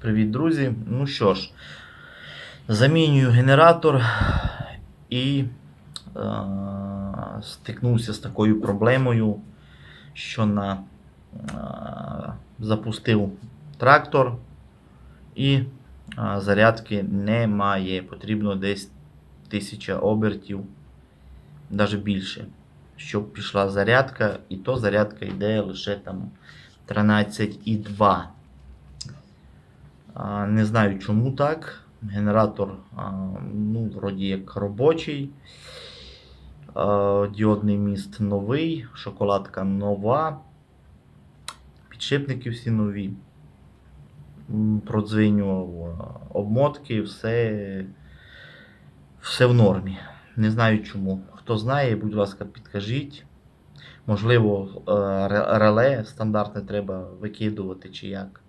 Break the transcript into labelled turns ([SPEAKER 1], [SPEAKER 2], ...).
[SPEAKER 1] Привіт, друзі. Ну що ж, замінюю генератор і е, стикнувся з такою проблемою, що на, е, запустив трактор і е, зарядки немає. Потрібно десь 1000 обертів, навіть більше, щоб пішла зарядка, і то зарядка йде лише там 13,2. Не знаю чому так. Генератор, ну, вроді як робочий. Діодний міст новий, шоколадка нова. Підшипники всі нові. М, Продзвинював обмотки, все, все в нормі. Не знаю чому. Хто знає, будь ласка, підкажіть. Можливо, е, реле стандартне треба викидувати чи як.